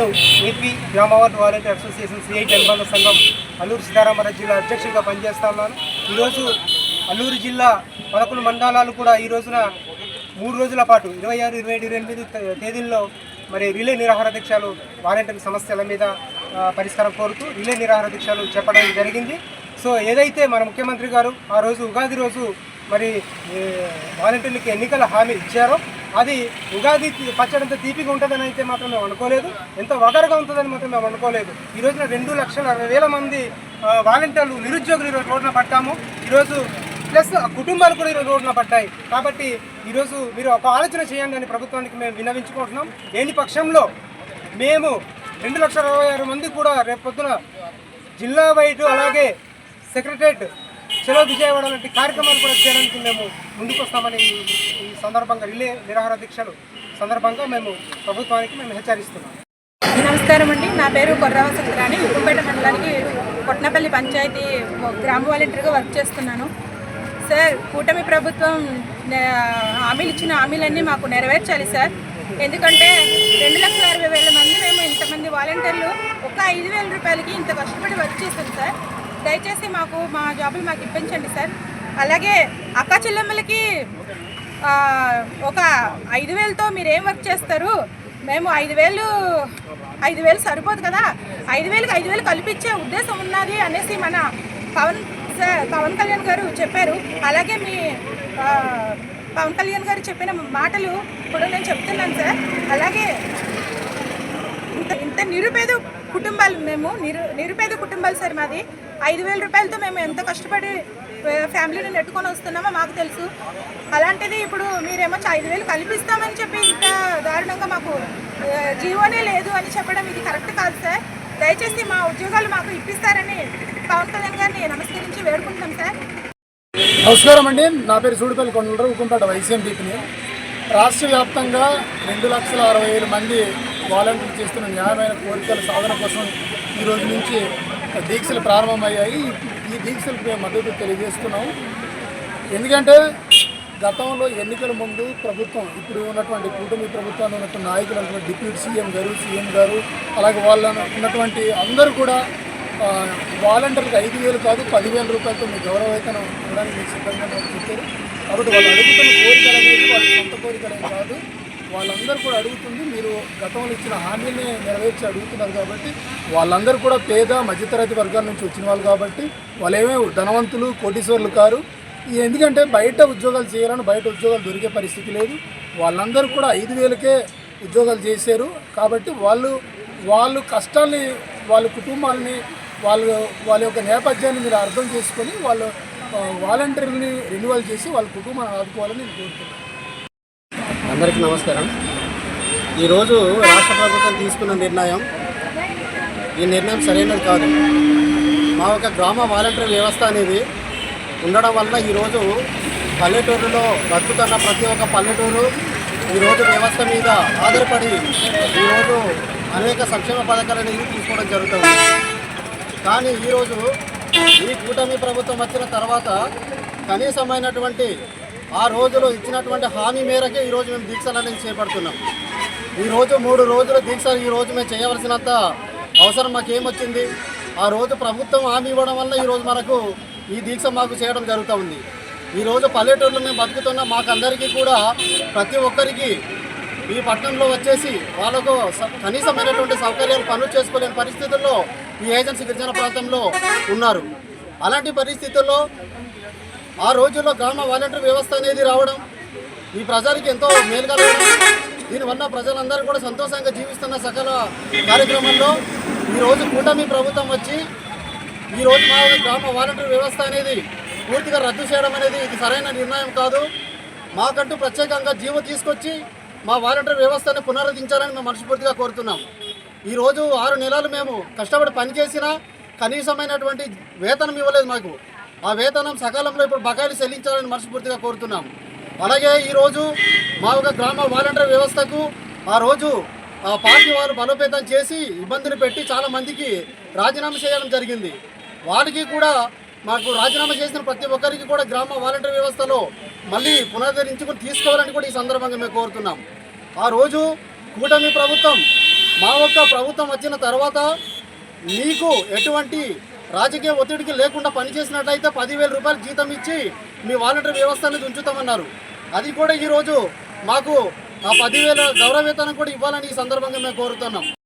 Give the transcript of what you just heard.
నేను ఏపీ గ్రామ ward volunteer association CI అనుబంధ సంఘం అల్లూరు సీతారామరాజు జిల్లా అధ్యక్షుడిగా పనిచేస్తా ఉన్నాను ఈరోజు అల్లూరు జిల్లా పదకొండు మండలాలు కూడా ఈ రోజున మూడు రోజుల పాటు ఇరవై ఆరు ఇరవై ఏడు ఇరవై ఎనిమిది తేదీల్లో మరి రిలే నిరాహార దీక్షలు వాలంటీర్ సమస్యల మీద పరిష్కారం కోరుతూ రిలే నిరాహార దీక్షలు చెప్పడం జరిగింది. సో ఏదైతే మన ముఖ్యమంత్రి గారు ఆ రోజు ఉగాది రోజు మరి ఏ, వాలంటీర్లకి ఎన్నికల హామీ ఇచ్చారో అది ఉగాది తీ- పచ్చడంత తీపిగా ఉంటుందని అయితే మాత్రం మేము అనుకోలేదు. ఎంత వగరగా ఉంటుందని మాత్రం మేము అనుకోలేదు. ఈ రోజున రెండు లక్షల అరవై వేల మంది వాలంటీర్లు నిరుద్యోగులు ఈరోజు రోడ్న పట్టాము ఈరోజు ప్లస్ కుటుంబాలు కూడా ఈరోజు రోడ్న పడ్డాయి. కాబట్టి ఈరోజు మీరు ఒక ఆలోచన చేయండి అని ప్రభుత్వానికి మేము విన్నవించుకుంటున్నాం. లేని పక్షంలో మేము రెండు లక్షల అరవై ఆరు మంది కూడా రేపు పొద్దున జిల్లా వైడ్ అలాగే సెక్రటరేట్ చలో విజయవాడ లాంటి కార్యక్రమాలు కూడా చేయడానికి మేము ముందుకు వస్తామని ఈ- సందర్భంగా రిలే నిరాహార దీక్షలు సందర్భంగా మేము ప్రభుత్వానికి మేము హెచ్చరిస్తున్నాం. నమస్కారం అండి. నా పేరు కొర్రావ సత్యరాణి ఉప్పంపేట మండలానికి కొట్నపల్లి పంచాయతీ గ్రామ వాలంటీర్గా వర్క్ చేస్తున్నాను. సార్ కూటమి ప్రభుత్వం హామీలు ఇచ్చిన హామీలన్నీ మాకు నెరవేర్చాలి సార్. ఎందుకంటే రెండు లక్షల అరవై వేల మంది మేము ఇంతమంది వాలంటీర్లు ఒక ఐదు వేల రూపాయలకి ఇంత కష్టపడి వర్క్ చేస్తాం సార్. దయచేసి మాకు మా జాబులు మాకు ఇప్పించండి సార్. అలాగే అక్క చెల్లెమ్మలకి ఒక ఐదు వేలతో మీరు ఏం వర్క్ చేస్తారు? మేము ఐదు వేలు ఐదు వేలు సరిపోదు కదా. ఐదు వేలకు ఐదు వేలు కల్పించే ఉద్దేశం ఉన్నది అనేసి మన పవన్ సార్ పవన్ కళ్యాణ్ గారు చెప్పారు. అలాగే మీ పవన్ కళ్యాణ్ గారు చెప్పిన మాటలు ఇప్పుడు నేను చెప్తున్నాను సార్. అలాగే ఇంత ఇంత నిరుపేద కుటుంబాలు మేము నిరు నిరుపేద కుటుంబాలు సార్ మాది. ఐదు వేల రూపాయలతో మేము ఎంత కష్టపడి ఫ్యామిలీని నెట్టుకొని వస్తున్నామో మాకు తెలుసు. అలాంటిది ఇప్పుడు మీరేమో ఐదు వేలు కల్పిస్తామని చెప్పి ఇంత దారుణంగా మాకు జీవోనే లేదు అని చెప్పడం ఇది కరెక్ట్ కాదు సార్. దయచేసి మా ఉద్యోగాలు మాకు ఇప్పిస్తారని పవన్ కళ్యాణ్ గారిని నమస్కరించి వేడుకుంటున్నాం సార్. నమస్కారం అండి. నా పేరు సూడిపల్లి కొండలరావు ఉక్కంపేట వైసీఎంపీని రాష్ట్ర వ్యాప్తంగా రెండు లక్షల అరవై వేల మంది వాలంటీర్లు చేస్తున్న న్యాయమైన కోరికల సాధన కోసం ఈ రోజు నుంచి దీక్షలు ప్రారంభమయ్యాయి. ఈ దీక్షలకు మేము మద్దతు తెలియజేస్తున్నాం. ఎందుకంటే గతంలో ఎన్నికల ముందు ప్రభుత్వం ఇప్పుడు ఉన్నటువంటి కూటమి ప్రభుత్వాన్ని ఉన్నటువంటి నాయకులు ఉన్నటువంటి డిప్యూటీ సీఎం గారు సీఎం గారు అలాగే వాళ్ళ ఉన్నటువంటి అందరూ కూడా ఆ, వాలంటీర్లకు ఐదు వేలు కాదు పదివేల రూపాయలతో మీ గౌరవ వేతనం ఇవ్వడానికి మీకు సిద్ధంగా చెప్పారు కాబట్టి వాళ్ళు అడుగుతున్న కోరికలు అనేది వాళ్ళ సొంత కోరికలు కాదు. వాళ్ళందరూ కూడా అడుగుతుంది మీరు గతంలో ఇచ్చిన హామీని నెరవేర్చి అడుగుతున్నారు కాబట్టి వాళ్ళందరూ కూడా పేద మధ్యతరగతి వర్గాల నుంచి వచ్చిన వాళ్ళు కాబట్టి వాళ్ళేమే ధనవంతులు కోటీశ్వర్లు కారు ఎందుకంటే బయట ఉద్యోగాలు చేయాలని బయట ఉద్యోగాలు దొరికే పరిస్థితి లేదు. వాళ్ళందరూ కూడా ఐదు వేలకే ఉద్యోగాలు చేశారు కాబట్టి వాళ్ళు వాళ్ళు కష్టాల్ని వాళ్ళ కుటుంబాలని వాళ్ళు వాళ్ళ యొక్క నేపథ్యాన్ని మీరు అర్థం చేసుకొని వాళ్ళు వాలంటీర్ని రెన్యువల్ చేసి వాళ్ళ కుటుంబాన్ని ఆదుకోవాలని నేను కోరుతున్నాను అందరికీ నమస్కారం. ఈరోజు రాష్ట్ర ప్రభుత్వం తీసుకున్న నిర్ణయం ఈ నిర్ణయం సరైనది కాదు. మా యొక్క గ్రామ వాలంటీర్ వ్యవస్థ అనేది ఉండడం వలన ఈరోజు పల్లెటూరులో బతుకుతున్న ప్రతి ఒక్క పల్లెటూరు ఈరోజు వ్యవస్థ మీద ఆధారపడి ఈరోజు అనేక సంక్షేమ పథకాలు అనేవి తీసుకోవడం జరుగుతుంది. కానీ ఈరోజు ఈ కూటమి ప్రభుత్వం వచ్చిన తర్వాత కనీసమైనటువంటి ఆ రోజులో ఇచ్చినటువంటి హామీ మేరకే ఈరోజు మేము దీక్షలు అనేది చేపడుతున్నాం. ఈరోజు మూడు రోజుల దీక్ష ఈ రోజు మేము చేయవలసినంత అవసరం మాకేమొచ్చింది ఆ రోజు ప్రభుత్వం హామీ ఇవ్వడం వల్ల ఈరోజు మనకు ఈ దీక్ష మాకు చేయడం జరుగుతూ ఉంది. ఈరోజు పల్లెటూరులో మేము బతుకుతున్న మాకందరికీ కూడా ప్రతి ఒక్కరికి ఈ పట్టణంలో వచ్చేసి వాళ్ళకు కనీసమైనటువంటి సౌకర్యాలు పనులు చేసుకోలేని పరిస్థితుల్లో ఈ ఏజెన్సీ గిరిజన ప్రాంతంలో ఉన్నారు. అలాంటి పరిస్థితుల్లో ఆ రోజుల్లో గ్రామ వాలంటీర్ వ్యవస్థ అనేది రావడం ఈ ప్రజలకి ఎంతో మేలు కలగడం దీనివల్ల ప్రజలందరూ కూడా సంతోషంగా జీవిస్తున్న సకల కార్యక్రమంలో ఈరోజు కూటమి ప్రభుత్వం వచ్చి ఈరోజు మా గ్రామ వాలంటీర్ వ్యవస్థ అనేది పూర్తిగా రద్దు చేయడం అనేది ఇది సరైన నిర్ణయం కాదు. మాకంటూ ప్రత్యేకంగా జీవో తీసుకొచ్చి మా వాలంటీర్ వ్యవస్థను పునరుద్ధరించాలని మేము మనస్ఫూర్తిగా కోరుతున్నాం. ఈరోజు ఆరు నెలలు మేము కష్టపడి పనిచేసినా కనీసమైనటువంటి వేతనం ఇవ్వలేదు మాకు. ఆ వేతనం సకాలంలో ఇప్పుడు బకాయిలు చెల్లించాలని మనస్ఫూర్తిగా కోరుతున్నాం. అలాగే ఈరోజు మా యొక్క గ్రామ వాలంటీర్ వ్యవస్థకు ఆ రోజు ఆ పార్టీ వారు బలోపేతం చేసి ఇబ్బందులు పెట్టి చాలా మందికి రాజీనామా చేయడం జరిగింది. వారికి కూడా మాకు రాజీనామా చేసిన ప్రతి ఒక్కరికి కూడా గ్రామ వాలంటీర్ వ్యవస్థలో మళ్ళీ పునరుద్ధరించుకుని తీసుకోవాలని కూడా ఈ సందర్భంగా మేము కోరుతున్నాం. ఆ రోజు కూటమి ప్రభుత్వం మా యొక్క ప్రభుత్వం వచ్చిన తర్వాత మీకు ఎటువంటి రాజకీయ ఒత్తిడికి లేకుండా పనిచేసినట్లయితే పదివేల రూపాయలు జీతం ఇచ్చి మీ వాలంటీర్ వ్యవస్థ అనేది ఉంచుతామన్నారు అది కూడా ఈరోజు మాకు ఆ పదివేల గౌరవ వేతనం కూడా ఇవ్వాలని ఈ సందర్భంగా మేము కోరుతున్నాం.